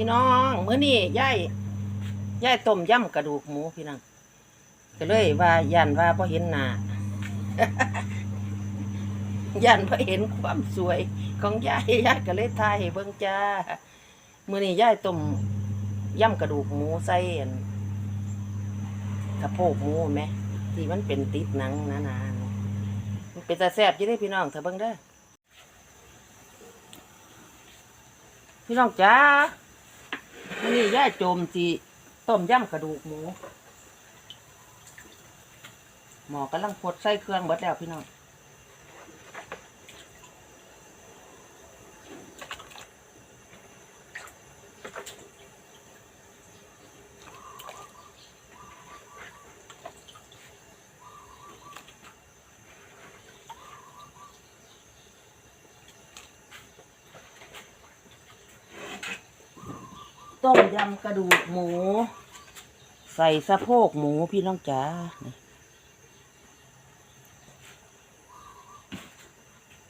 พี่น้องมื้อนี้ยายยายต้มยำกระดูกหมูพี่น้องก็เลยว่ายันว่าพอเห็นหน้า ยันพอเห็นความสวยของยายยายก็เลยทายให้เบิ่งจ้ามื้อนี้ยายต้มยำกระดูกหมูใส่อันกระโพกหมูแหมที่มันเป็นติดหนังหนาๆนะมันเป็นตาแซ่บยู่เด้พี่น้องเถอะเบิ่งเด้อพี่น้องจ้า วันนี้ย่าโจมจีต้มยำกระดูกหมู หมอกำลังพดใส่เครื่องเบิดแล้วพี่น้อง ต้มยำกระดูกหมู ใส่สะโพกหมูพี่น้องจ๋า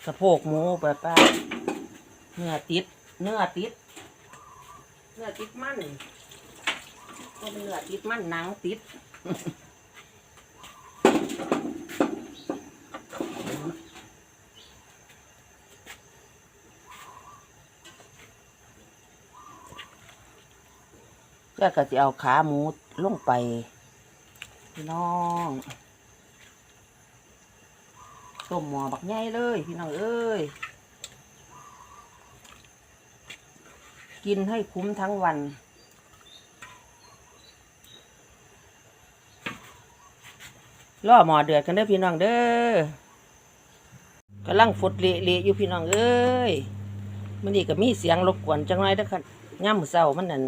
สะโพกหมูแบบว่าเนื้อติด เนื้อติด เนื้อติดมันก็เนื้อติดมันหนังติด แล้วก็จะเอาขาหมูลงไปพี่น้องต้มหม้อบักใหญ่เลยพี่น้องเอ้ยกินให้คุ้มทั้งวัน ล่อหมอเดือดกันเด้อพี่น้องเด้อกำลังฟดเละๆอยู่พี่น้องเอ้ยมันนี่ก็มีเสียงรบกวนจังไรเด้อค่ะย่ำมื้อเช้ามันนั่น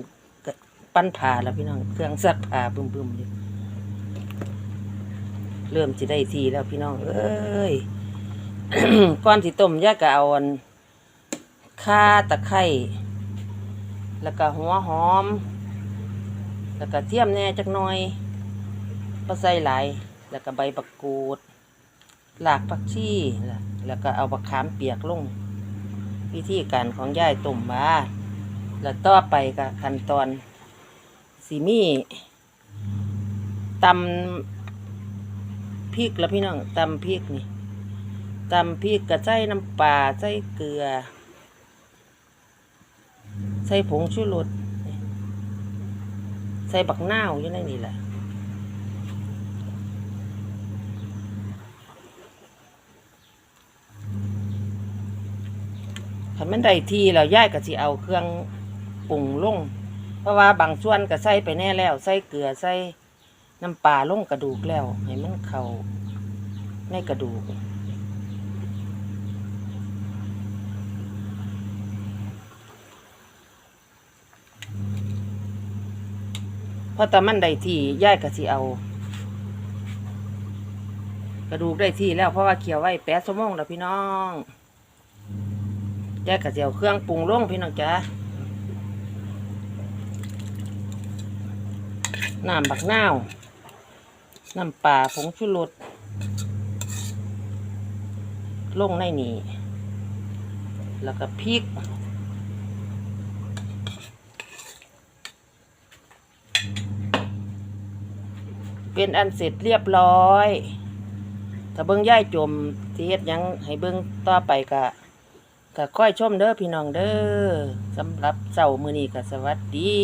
ปั้นผ่าแล้วพี่น้อง เครื่องซักผ้าบึมๆอยู่เริ่มจะได้ทีแล้วพี่น้อง เอ้ยก่อนสิต้มยาก็เอาอันข่าตะไคร้แล้วก็หัวหอม แล้วก็เทียมแน่จักหน่อยก็ใส่หลายแล้วก็ใบบักกูด หลากผักชีแล้วก็เอาบักขามเปียกลง วิธีการของย่ายต้มมาแล้วต่อไปก็ขั้นตอน สีมีตำพริกแล้วพี่น้องตำพริกนี่ตำพริกกระใส่น้ำปลาใส่เกลือ ใส่ผงชูรสใส่บักนาวอยู่ในนี่แหละคันมันได้ทีแล้วย่ายก็สิเอาเครื่องปรุงลง เพราะว่าบางส่วนก็ใส่ไปแน่แล้ว ใส่เกลือใส่น้ำปลาลงกระดูกแล้ว ให้มันเข้าในกระดูกเพราะแต่มันได้ที่ย่ายก็สิเอา กระดูกได้ที่แล้วเพราะว่าเคี่ยวไว้แปดชั่วโมงแล้วพี่น้องแยกกระเจียวเครื่องปรุงลงพี่น้องจ้า น้ำบักนาว น้ำปลาผงชูรสลงในนี้ แล้วก็พริก เป็นอันเสร็จเรียบร้อย ถ้าเบิ้งย่ายจมเที่เฮ็ดยังให้เบิ้งต่อไปก็ก็ค่อยชมเด้อพี่น้องเด้อสำหรับเสาร์มื้อนี้ก็สวัสดี